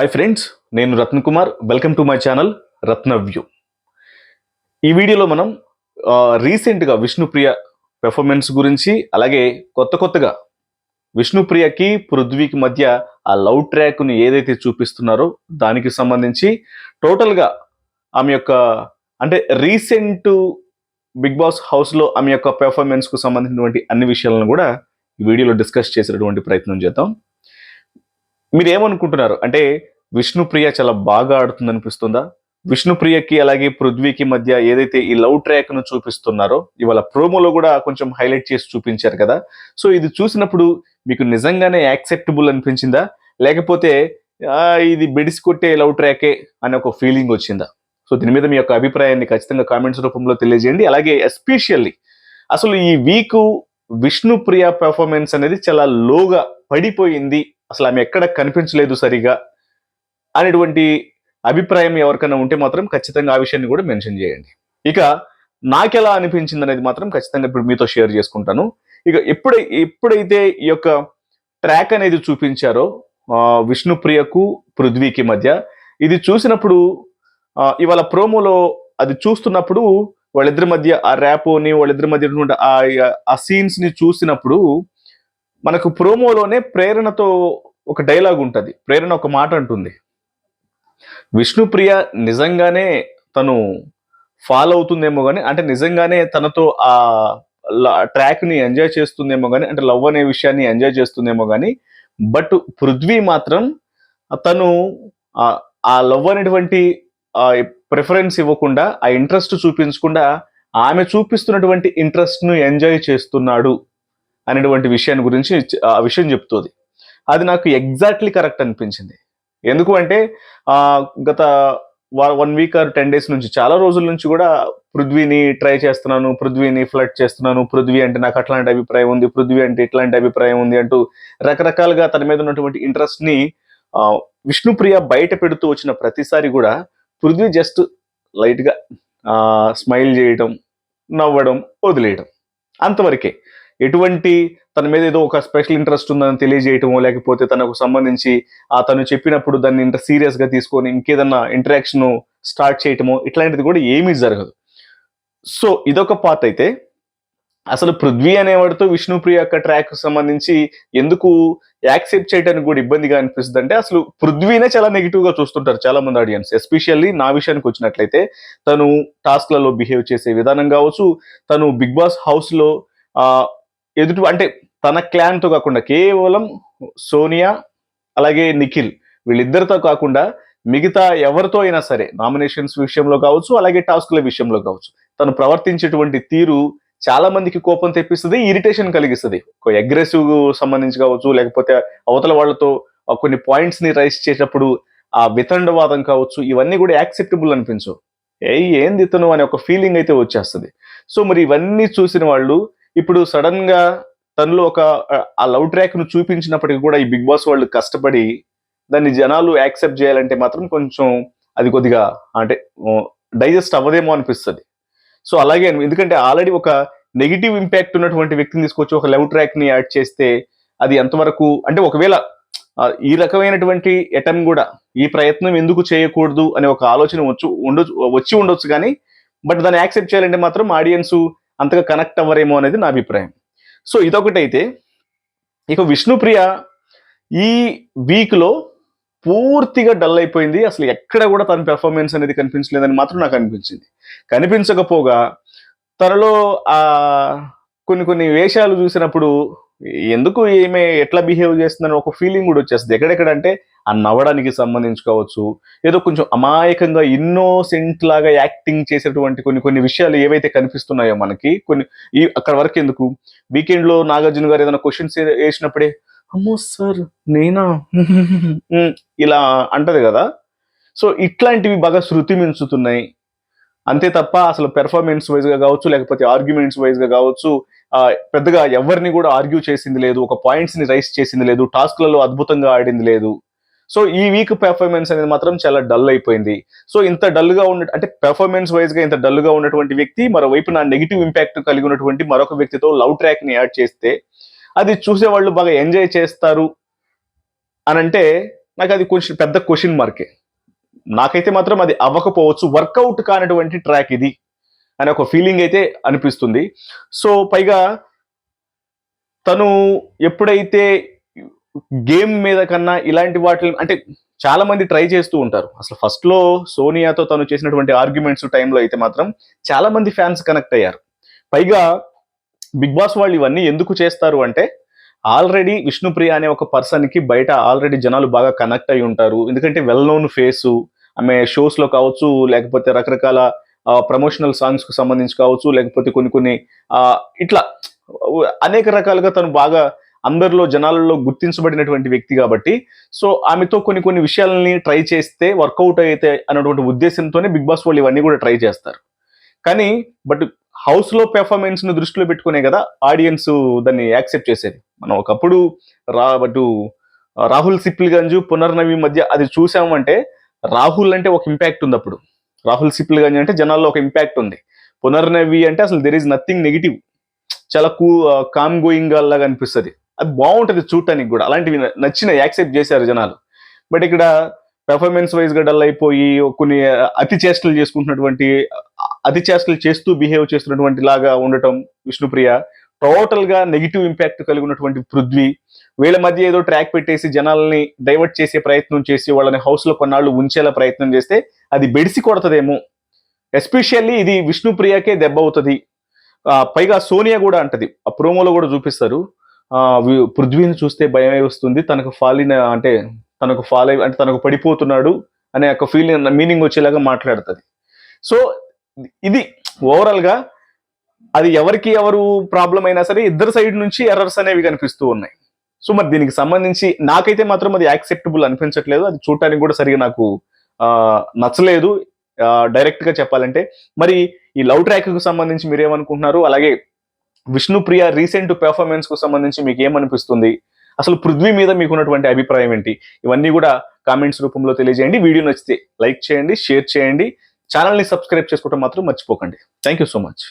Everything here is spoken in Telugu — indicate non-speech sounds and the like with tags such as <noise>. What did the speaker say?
హాయ్ ఫ్రెండ్స్ నేను Ratna Kumar. Welcome to my channel Ratna view ఈ వీడియోలో మనం రీసెంట్గా విష్ణుప్రియ పెర్ఫార్మెన్స్ గురించి అలాగే కొత్త కొత్తగా విష్ణుప్రియకి పృథ్వీకి మధ్య ఆ లవ్ ట్రాక్ని ఏదైతే చూపిస్తున్నారో దానికి సంబంధించి టోటల్గా ఆమె యొక్క అంటే రీసెంట్ బిగ్ బాస్ హౌస్లో ఆమె యొక్క పెర్ఫార్మెన్స్కు సంబంధించినటువంటి అన్ని విషయాలను కూడా ఈ వీడియోలో డిస్కస్ చేసేటువంటి ప్రయత్నం చేద్దాం. మీరు ఏమనుకుంటున్నారు అంటే విష్ణుప్రియ చాలా బాగా ఆడుతుంది అనిపిస్తుందా విష్ణుప్రియకి అలాగే పృథ్వీకి మధ్య ఏదైతే ఈ లవ్ ట్రాక్ను చూపిస్తున్నారో ఇవాళ ప్రోమోలో కూడా కొంచెం హైలైట్ చేసి చూపించారు కదా. సో ఇది చూసినప్పుడు మీకు నిజంగానే యాక్సెప్టబుల్ అనిపించిందా? లేకపోతే ఇది బెడిసి కొట్టే లవ్ ట్రాకే అనే ఒక ఫీలింగ్ వచ్చిందా? సో దీని మీద మీ యొక్క అభిప్రాయాన్ని ఖచ్చితంగా కామెంట్స్ రూపంలో తెలియజేయండి. అలాగే ఎస్పెషల్లీ అసలు ఈ వీక్ విష్ణుప్రియ పెర్ఫార్మెన్స్ అనేది చాలా లోగా పడిపోయింది అసలు ఆమె ఎక్కడ కనిపించలేదు సరిగా అనేటువంటి అభిప్రాయం ఎవరికైనా ఉంటే మాత్రం ఖచ్చితంగా ఆ విషయాన్ని కూడా మెన్షన్ చేయండి. ఇక నాకెలా అనిపించింది అనేది మాత్రం ఖచ్చితంగా ఇప్పుడు మీతో షేర్ చేసుకుంటాను. ఇక ఎప్పుడై ఎప్పుడైతే ఈ యొక్క ట్రాక్ అనేది చూపించారో విష్ణుప్రియకు పృథ్వీకి మధ్య ఇది చూసినప్పుడు ఇవాళ ప్రోమోలో అది చూస్తున్నప్పుడు వాళ్ళిద్దరి మధ్య ఆ ర్యాపోని వాళ్ళిద్దరి మధ్య ఉన్నటువంటి ఆ సీన్స్ని చూసినప్పుడు మనకు ప్రోమోలోనే ప్రేరణతో ఒక డైలాగ్ ఉంటుంది. ప్రేరణ ఒక మాట అంటుంది. విష్ణుప్రియ నిజంగానే తను ఫాలో అవుతుందేమో కానీ అంటే నిజంగానే తనతో ఆ ట్రాక్ని ఎంజాయ్ చేస్తుందేమో కానీ అంటే లవ్ అనే విషయాన్ని ఎంజాయ్ చేస్తుందేమో కానీ బట్ పృథ్వీ మాత్రం తను ఆ- ఆ లవ్ అనేటువంటి ప్రిఫరెన్స్ ఇవ్వకుండా ఆ ఇంట్రెస్ట్ చూపించకుండా ఆమె చూపిస్తున్నటువంటి ఇంట్రెస్ట్ను ఎంజాయ్ చేస్తున్నాడు అనేటువంటి విషయాన్ని గురించి ఆ విషయం చెప్తుంది. అది నాకు ఎగ్జాక్ట్లీ కరెక్ట్ అనిపించింది. ఎందుకు అంటే గత one week or ten days నుంచి చాలా రోజుల నుంచి కూడా పృథ్వీని ట్రై చేస్తున్నాను పృథ్వీని ఫ్లడ్ చేస్తున్నాను పృథ్వీ అంటే నాకు అట్లాంటి అభిప్రాయం ఉంది పృథ్వీ అంటే ఇట్లాంటి అభిప్రాయం ఉంది అంటూ రకరకాలుగా తన మీద ఉన్నటువంటి ఇంట్రెస్ట్ని విష్ణుప్రియ బయట పెడుతూ వచ్చిన ప్రతిసారి కూడా పృథ్వీ జస్ట్ లైట్గా స్మైల్ చేయడం నవ్వడం వదిలేయడం అంతవరకే. ఎటువంటి తన మీద ఏదో ఒక స్పెషల్ ఇంట్రెస్ట్ ఉందని తెలియజేయటమో లేకపోతే తనకు సంబంధించి ఆ తను చెప్పినప్పుడు దాన్ని ఇంత సీరియస్గా తీసుకొని ఇంకేదన్నా ఇంటరాక్షన్ స్టార్ట్ చేయటమో ఇట్లాంటిది కూడా ఏమీ జరగదు. సో ఇదొక పార్ట్ అయితే. అసలు పృథ్వీ అనేవాడితో విష్ణుప్రియ యొక్క ట్రాక్ సంబంధించి ఎందుకు యాక్సెప్ట్ చేయడానికి కూడా ఇబ్బందిగా అనిపిస్తుంది అంటే అసలు పృథ్వీనే చాలా నెగిటివ్గా చూస్తుంటారు చాలా మంది ఆడియన్స్. ఎస్పెషల్లీ నా విషయానికి వచ్చినట్లయితే తను టాస్క్లలో బిహేవ్ చేసే విధానం కావచ్చు తను బిగ్ బాస్ హౌస్లో ఎదుటి అంటే తన క్లాన్తో కాకుండా కేవలం సోనియా అలాగే నిఖిల్ వీళ్ళిద్దరితో కాకుండా మిగతా ఎవరితో అయినా సరే నామినేషన్స్ విషయంలో కావచ్చు అలాగే టాస్క్ల విషయంలో కావచ్చు తను ప్రవర్తించేటువంటి తీరు చాలా మందికి కోపం తెప్పిస్తుంది ఇరిటేషన్ కలిగిస్తుంది. అగ్రెసివ్ సంబంధించి కావచ్చు లేకపోతే అవతల వాళ్ళతో ఆ కొన్ని పాయింట్స్ని రైస్ చేసేటప్పుడు ఆ వితండవాదం కావచ్చు ఇవన్నీ కూడా యాక్సెప్టబుల్ అనిపించవు. ఏ ఏంది ఇతను అనే ఒక ఫీలింగ్ అయితే వచ్చేస్తుంది. సో మరి ఇవన్నీ చూసిన వాళ్ళు ఇప్పుడు సడన్గా తనలో ఒక ఆ- లవ్ ట్రాక్ను చూపించినప్పటికీ కూడా ఈ బిగ్ బాస్ వాళ్ళు కష్టపడి దాన్ని జనాలు యాక్సెప్ట్ చేయాలంటే మాత్రం కొంచెం అది కొద్దిగా అంటే డైజెస్ట్ అవ్వదేమో అనిపిస్తుంది. సో అలాగే ఎందుకంటే ఆల్రెడీ ఒక నెగిటివ్ ఇంపాక్ట్ ఉన్నటువంటి వ్యక్తిని తీసుకొచ్చి ఒక లవ్ ట్రాక్ని యాడ్ చేస్తే అది ఎంతవరకు అంటే ఒకవేళ ఈ రకమైనటువంటి ఎటం కూడా ఈ ప్రయత్నం ఎందుకు చేయకూడదు అనే ఒక ఆలోచన వచ్చు ఉండొచ్చు వచ్చి ఉండొచ్చు కానీ బట్ దాన్ని యాక్సెప్ట్ చేయాలంటే మాత్రం ఆడియన్స్ అంతగా కనెక్ట్ అవ్వరేమో అనేది నా అభిప్రాయం. సో ఇదొకటైతే ఇక విష్ణుప్రియ ఈ వీక్లో పూర్తిగా డల్ అయిపోయింది. అసలు ఎక్కడ కూడా తన పెర్ఫార్మెన్స్ అనేది కనిపించలేదని మాత్రం నాకు అనిపించింది. కనిపించకపోగా తనలో ఆ కొన్ని కొన్ని వేషాలు చూసినప్పుడు ఎందుకు ఈమె ఎట్లా బిహేవ్ చేస్తుందని ఒక ఫీలింగ్ కూడా వచ్చేస్తుంది. ఎక్కడెక్కడంటే ఆ నవ్వడానికి సంబంధించి కావచ్చు ఏదో కొంచెం అమాయకంగా ఇన్నోసెంట్ లాగా యాక్టింగ్ చేసేటువంటి కొన్ని కొన్ని విషయాలు ఏవైతే కనిపిస్తున్నాయో మనకి కొన్ని ఈ అక్కడ వరకు ఎందుకు? వీకెండ్లో నాగార్జున గారు ఏదైనా క్వశ్చన్స్ వేసినప్పుడే అమ్మో సార్ నేనా? <laughs> ఇలా అంటది కదా. సో ఇట్లాంటివి బాగా శృతి మించుతున్నాయి. అంతే తప్ప అసలు పెర్ఫార్మెన్స్ వైజ్గా కావచ్చు లేకపోతే ఆర్గ్యుమెంట్స్ వైజ్గా కావచ్చు పెద్దగా ఎవరిని కూడా ఆర్గ్యూ చేసింది లేదు ఒక పాయింట్స్ని రైస్ చేసింది లేదు టాస్క్లలో అద్భుతంగా ఆడింది లేదు. సో ఈ వీక్ పెర్ఫార్మెన్స్ అనేది మాత్రం చాలా డల్ అయిపోయింది. సో ఇంత డల్గా ఉన్న అంటే పెర్ఫార్మెన్స్ వైజ్గా ఇంత డల్గా ఉన్నటువంటి వ్యక్తి మరోవైపు నా నెగిటివ్ ఇంపాక్ట్ కలిగి ఉన్నటువంటి మరొక వ్యక్తితో లవ్ ట్రాక్ని యాడ్ చేస్తే అది చూసేవాళ్ళు బాగా ఎంజాయ్ చేస్తారు అని అంటే నాకు అది కొంచెం పెద్ద క్వశ్చన్ మార్కే నాకైతే మాత్రం అది అవ్వకపోవచ్చు వర్కౌట్ కానటువంటి ట్రాక్ ఇది. అనే ఒక ఫీలింగ్ అయితే అనిపిస్తుంది. సో పైగా తను ఎప్పుడైతే గేమ్ మీద కన్నా ఇలాంటి వాటి అంటే చాలా మంది ట్రై చేస్తూ ఉంటారు. అసలు ఫస్ట్లో సోనియాతో తను చేసినటువంటి ఆర్గ్యుమెంట్స్ టైంలో అయితే మాత్రం చాలా మంది ఫ్యాన్స్ కనెక్ట్ అయ్యారు. పైగా బిగ్ బాస్ వాళ్ళు ఇవన్నీ ఎందుకు చేస్తారు అంటే ఆల్రెడీ విష్ణుప్రియ అనే ఒక పర్సన్కి బయట ఆల్రెడీ జనాలు బాగా కనెక్ట్ అయి ఉంటారు. ఎందుకంటే వెల్ నోన్ ఫేసు ఆమె షోస్లో కావచ్చు లేకపోతే రకరకాల ప్రమోషనల్ సాంగ్స్కు సంబంధించి కావచ్చు లేకపోతే కొన్ని కొన్ని ఇట్లా అనేక రకాలుగా తను బాగా అందరిలో జనాలలో గుర్తించబడినటువంటి వ్యక్తి కాబట్టి సో ఆమెతో కొన్ని కొన్ని విషయాలని ట్రై చేస్తే వర్కౌట్ అయితే అన్నటువంటి ఉద్దేశంతోనే బిగ్ బాస్ వాళ్ళు ఇవన్నీ కూడా ట్రై చేస్తారు. కానీ బట్ హౌస్లో పెర్ఫార్మెన్స్ను దృష్టిలో పెట్టుకునే కదా ఆడియన్స్ దాన్ని యాక్సెప్ట్ చేసేది. మనం ఒకప్పుడు రా బటు రాహుల్ సిప్లిగంజు పునర్నవి మధ్య అది చూసామంటే రాహుల్ అంటే ఒక ఇంపాక్ట్ ఉంది అప్పుడు. రాహుల్ సిప్లిగంజ్ అంటే జనాల్లో ఒక ఇంపాక్ట్ ఉంది. పునర్నవి అంటే అసలు దెర్ ఈజ్ నథింగ్ నెగిటివ్ చాలా కూ కామ్ గోయింగ్ లాగా అనిపిస్తుంది. అది బాగుంటది చూడటానికి కూడా. అలాంటివి నచ్చిన యాక్సెప్ట్ చేశారు జనాలు. బట్ ఇక్కడ పెర్ఫార్మెన్స్ వైజ్గా డల్ అయిపోయి కొన్ని అతి చేష్టలు చేసుకుంటున్నటువంటి అతి చేష్టలు చేస్తూ బిహేవ్ చేస్తున్నటువంటి లాగా ఉండటం విష్ణుప్రియ టోటల్గా నెగిటివ్ ఇంపాక్ట్ కలిగి ఉన్నటువంటి పృథ్వీ వీళ్ళ మధ్య ఏదో ట్రాక్ పెట్టేసి జనాల్ని డైవర్ట్ చేసే ప్రయత్నం చేసి వాళ్ళని హౌస్లో కొన్నాళ్ళు ఉంచేలా ప్రయత్నం చేస్తే అది బెడిసి కొడతదేమో. ఎస్పెషల్లీ ఇది విష్ణుప్రియకే దెబ్బ అవుతుంది పైగా సోనియా కూడా అంటది. ఆ ప్రోమోలో కూడా చూపిస్తారు. పృథ్వీని చూస్తే భయమే వస్తుంది. తనకు ఫాలిన అంటే తనకు ఫాలో అంటే తనకు పడిపోతున్నాడు అనే ఒక ఫీలింగ్ మీనింగ్ వచ్చేలాగా మాట్లాడుతుంది. సో ఇది ఓవరాల్గా అది ఎవరికి ఎవరు ప్రాబ్లం అయినా సరే ఇద్దరు సైడ్ నుంచి ఎర్రర్స్ అనేవి కనిపిస్తూ ఉన్నాయి. సో మరి దీనికి సంబంధించి నాకైతే మాత్రం అది యాక్సెప్టబుల్ అనిపించట్లేదు. అది చూడటానికి కూడా సరిగా నాకు నచ్చలేదు. డైరెక్ట్గా చెప్పాలంటే. మరి ఈ లవ్ ట్రాక్కు సంబంధించి మీరేమనుకుంటున్నారు? అలాగే విష్ణుప్రియ రీసెంట్ పెర్ఫార్మెన్స్కు సంబంధించి మీకు ఏమనిపిస్తుంది అసలు పృథ్వీ మీద మీకున్నటువంటి అభిప్రాయం ఏంటి? ఇవన్నీ కూడా కామెంట్స్ రూపంలో తెలియజేయండి. వీడియో నచ్చితే లైక్ చేయండి షేర్ చేయండి. ఛానల్ని సబ్స్క్రైబ్ చేసుకోవటం మాత్రం మర్చిపోకండి. Thank you so much